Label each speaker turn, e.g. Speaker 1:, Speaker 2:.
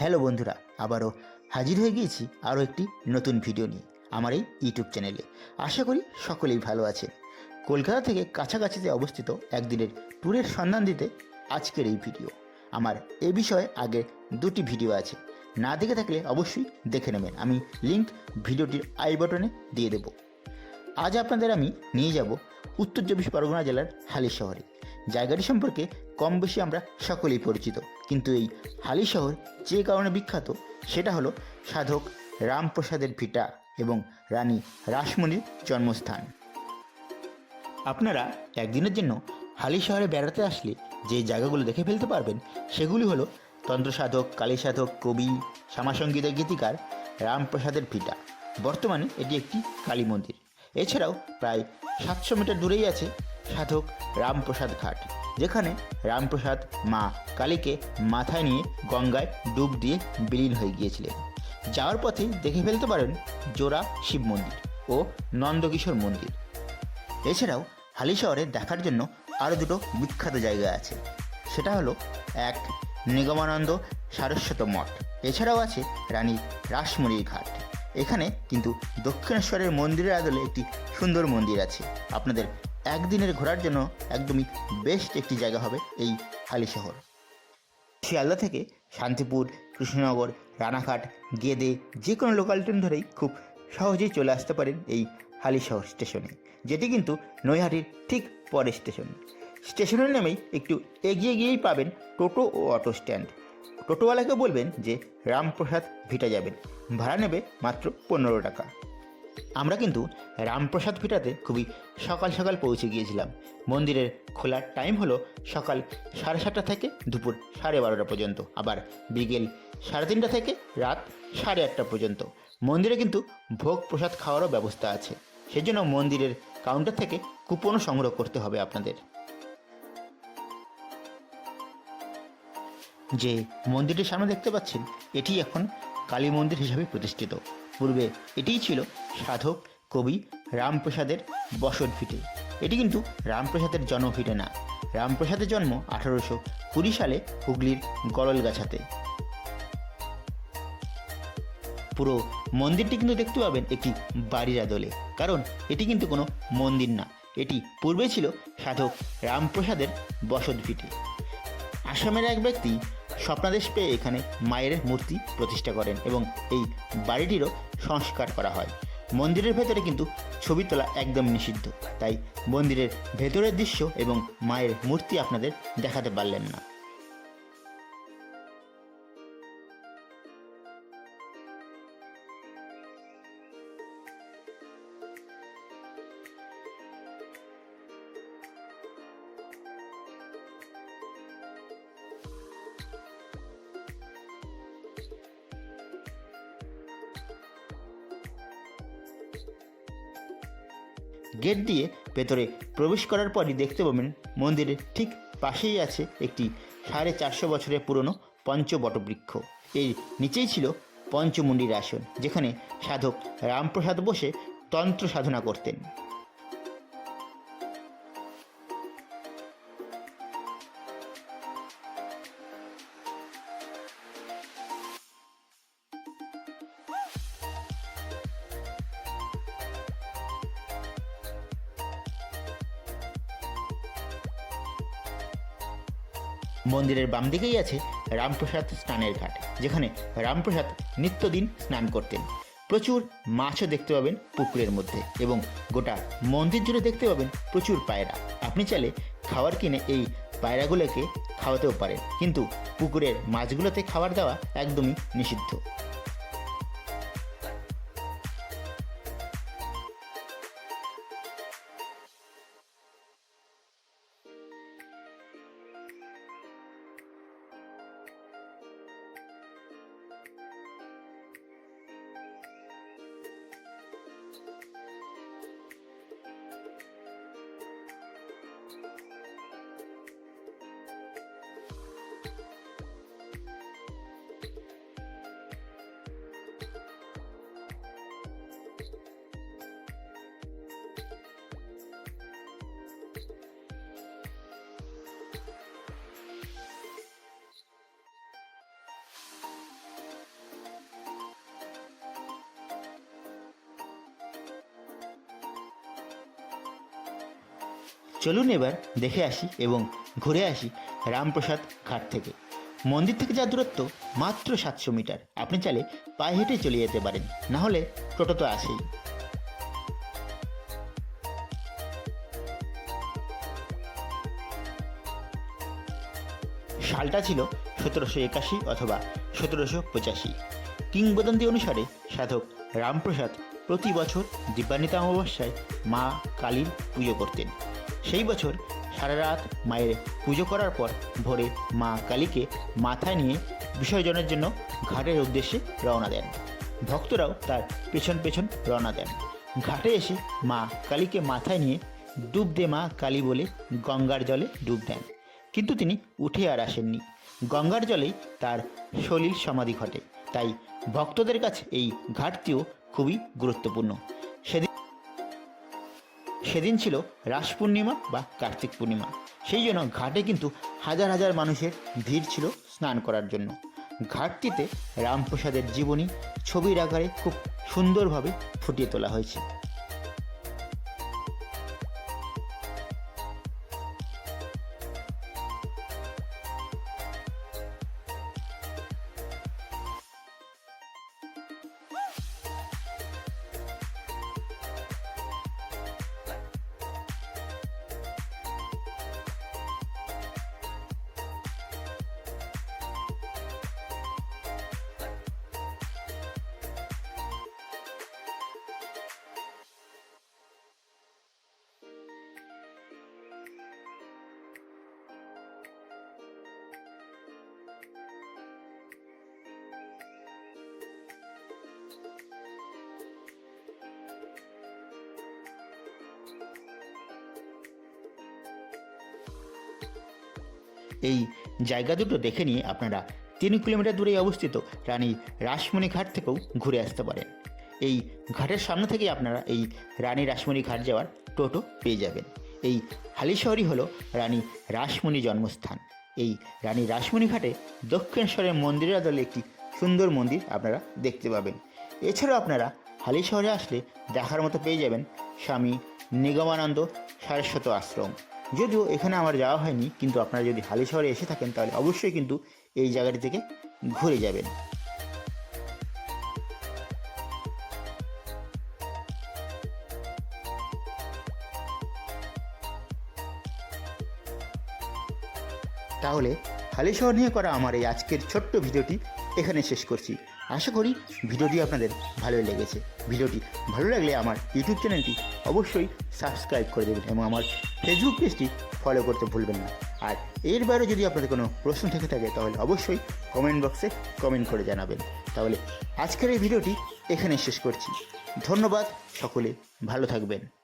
Speaker 1: Hello বন্ধুরা, আবারও হাজির হয়ে গিয়েছি আরও একটি নতুন ভিডিও নিয়ে আমার এই ইউটিউব চ্যানেলে। আশা করি সকলেই ভালো আছেন। কলকাতা থেকে কাছাকাছিতে অবস্থিত একদিনের ট্যুরের সন্ধান দিতে আজকের এই ভিডিও। আমার এ বিষয়ে আগে দুটি ভিডিও আছে। না দেখে থাকলে অবশ্যই দেখে নেবেন। আমি লিংক ভিডিওটির আই বটনে দিয়ে দেব। আজ আপনাদের আমি নিয়ে যাব উত্তর চব্বিশ পরগনা জেলার হালি শহরে। জায়গাটি সম্পর্কে কম বেশি আমরা সকলেই পরিচিত। কিন্তু এই হালি শহর যে কারণে বিখ্যাত, সেটা হলো সাধক রামপ্রসাদের ভিটা এবং রানী রাসমণির জন্মস্থান। আপনারা একদিনের জন্য হালি শহরে বেড়াতে আসলে যে জায়গাগুলো দেখে ফেলতে পারবেন, সেগুলি হলো তন্ত্র সাধক, কালী সাধক, কবি শ্যামাসঙ্গীতের গীতিকার রামপ্রসাদের ভিটা। বর্তমানে এটি একটি কালী মন্দির। এছাড়াও প্রায় সাতশো মিটার দূরেই আছে সাধক রামপ্রসাদ ঘাট। যেখানে রামপ্রসাদ মা কালীকে মাথায় নিয়ে গঙ্গায় ডুব দিয়ে বিলীন হয়ে গিয়েছিলেন। যাওয়ার পথে দেখে ফেলতে পারেন জোড়া শিব মন্দির ও নন্দকিশোর মন্দির। এছাড়াও হালি শহরে দেখার জন্য আরও দুটো বিখ্যাত জায়গা আছে। সেটা হলো এক নিগমানন্দ সারস্বত মঠ, এছাড়াও আছে রানী রাসমণির ঘাট। এখানে কিন্তু দক্ষিণেশ্বরের মন্দিরের আদলে একটি সুন্দর মন্দির আছে। আপনাদের একদিনের ঘোরার জন্য একদমই বেস্ট একটি জায়গা হবে এই হালি শহর। শিয়ালদা থেকে শান্তিপুর, কৃষ্ণনগর, রানাঘাট, গেদে যে কোনো লোকাল ট্রেন ধরেই খুব সহজেই চলে আসতে পারেন এই হালিশহর স্টেশনে যেটি কিন্তু নৈহাটির ঠিক পরের স্টেশন স্টেশনের নামেই একটু এগিয়ে গিয়েই পাবেন টোটো ও অটো স্ট্যান্ড টোটোওয়ালাকে বলবেন যে, রামপ্রসাদ ভিটা যাবেন। ভাড়া নেবে মাত্র পনেরো টাকা। আমরা কিন্তু রামপ্রসাদ ভিটাতে খুবই সকাল সকাল পৌঁছে গিয়েছিলাম। মন্দিরের খোলার টাইম হলো সকাল সাড়ে সাতটা থেকে দুপুর সাড়ে বারোটা পর্যন্ত, আবার বিকেল সাড়ে তিনটা থেকে রাত সাড়ে আটটা পর্যন্ত। মন্দিরে কিন্তু ভোগ প্রসাদ খাওয়ারও ব্যবস্থা আছে। সেজন্য মন্দিরের কাউন্টার থেকে কুপনও সংগ্রহ করতে হবে আপনাদের। যে মন্দিরটির সামনে দেখতে পাচ্ছেন, এটি এখন কালী মন্দির হিসাবে প্রতিষ্ঠিত। পূর্বে এটিই ছিল সাধক, কবি রামপ্রসাদের বসত ভিটে। এটি কিন্তু রামপ্রসাদের জন্মভিটে না। রামপ্রসাদের জন্ম আঠারোশো কুড়ি সালে হুগলির গরলগাছাতে পুরো মন্দিরটি কিন্তু দেখতে পাবেন একটি বাড়ির আদলে। কারণ এটি কিন্তু কোনো মন্দির না। এটি পূর্বে ছিল সাধক রামপ্রসাদের বসত ভিটে। আসামের এক ব্যক্তি স্বপ্নাদেশ পেয়ে এখানে মায়ের মূর্তি প্রতিষ্ঠা করেন এবং এই বাড়িটিরও সংস্কার করা হয়। মন্দিরের ভেতরে কিন্তু ছবি তোলা একদম নিষিদ্ধ। তাই মন্দিরের ভেতরের দৃশ্য এবং মায়ের মূর্তি আপনাদের দেখাতে পারলেন না। গেট দিয়ে ভেতরে প্রবেশ করার পরই দেখতে পাবেন মন্দিরের ঠিক পাশেই আছে একটি সাড়ে চারশো বছরের পুরনো পঞ্চবটবৃক্ষ। এর নিচেই ছিল পঞ্চমুন্ডির আসন, যেখানে সাধক রামপ্রসাদ বসে তন্ত্র সাধনা করতেন। মন্দিরের বাম দিকেই আছে রামপ্রসাদ স্নানের ঘাট, যেখানে রামপ্রসাদ নিত্যদিন স্নান করতেন। প্রচুর মাছও দেখতে পাবেন পুকুরের মধ্যে এবং গোটা মন্দির জুড়ে দেখতে পাবেন প্রচুর পায়রা। আপনি চাইলে খাবার কিনে এই পায়রাগুলোকে খাওয়াতেও পারেন, কিন্তু পুকুরের মাছগুলোতে খাবার দেওয়া একদমই নিষিদ্ধ। চলুন এবার দেখে আসি এবং ঘুরে আসি রামপ্রসাদ ঘাট থেকে। মন্দির থেকে যা দূরত্ব মাত্র সাতশো মিটার। আপনি চাইলে পায়ে হেঁটে চলে যেতে পারেন, না হলে টোটো তো আসেই সালটা ছিল সতেরোশো একাশি অথবা সতেরোশো পঁচাশি। কিংবদন্তি অনুসারে সাধক রামপ্রসাদ প্রতি বছর দীপান্বিতা অমাবস্যায় মা কালীর পুজো করতেন। সেই বছর সারা রাত মায়ের পুজো করার পর ভোরে মা কালীকে মাথায় নিয়ে বিসর্জনের জন্য ঘাটের উদ্দেশ্যে রওনা দেন। ভক্তরাও তার পেছন পেছন রওনা দেন। ঘাটে এসে মা কালীকে মাথায় নিয়ে ডুব দে মা কালী বলে গঙ্গার জলে ডুব দেন। কিন্তু তিনি উঠে আর আসেননি। গঙ্গার জলেই তার সলিল সমাধি ঘটে। তাই ভক্তদের কাছে এই ঘাটটিও খুবই গুরুত্বপূর্ণ। সেদিন ছিল রাস পূর্ণিমা বা কার্তিক পূর্ণিমা। সেই জন্য ঘাটে কিন্তু হাজার হাজার মানুষের ভিড় ছিল স্নান করার জন্য। ঘাটটিতে রামপ্রসাদের জীবনী ছবির আকারে খুব সুন্দরভাবে ফুটিয়ে তোলা হয়েছে। এই জায়গা দুটো দেখে নিয়ে আপনারা তিন কিলোমিটার দূরে অবস্থিত রানী রাসমণি ঘাট থেকেও ঘুরে আসতে পারেন। এই ঘাটের সামনে থেকেই আপনারা এই রানী রাসমণি ঘাট যাওয়ার টোটো পেয়ে যাবেন। এই হালিশহরই হলো রানী রাসমণি জন্মস্থান। এই রানী রাসমণি ঘাটে দক্ষিণেশ্বরের মন্দিরের আদলে একটি সুন্দর মন্দির আপনারা দেখতে পাবেন। এছাড়াও আপনারা হালিশহরে আসলে দেখার মতো পেয়ে যাবেন স্বামী নিগমানন্দ সারস্বত আশ্রম। যদিও এখানে আমার যাওয়া হয়নি, কিন্তু আপনারা যদি হালি শহরে এসে থাকেন, তাহলে অবশ্যই কিন্তু এই জায়গাটি থেকে ঘুরে যাবেন। তাহলে হালি শহর নিয়ে করা আমার এই আজকের ছোট্ট ভিডিওটি এখানে শেষ করছি। আশা করি ভিডিওটি আপনাদের ভালো লেগেছে। ভিডিওটি ভালো লাগলে আমার ইউটিউব চ্যানেলটি অবশ্যই সাবস্ক্রাইব করে দেবেন এবং আমার ফেসবুক পেজটি ফলো করতে ভুলবেন না। আর এর বাইরে যদি আপনাদের কোনো প্রশ্ন থেকে থাকে, তাহলে অবশ্যই কমেন্ট বক্সে কমেন্ট করে জানাবেন। তাহলে আজকের এই ভিডিওটি এখানে শেষ করছি। ধন্যবাদ, সকলে ভালো থাকবেন।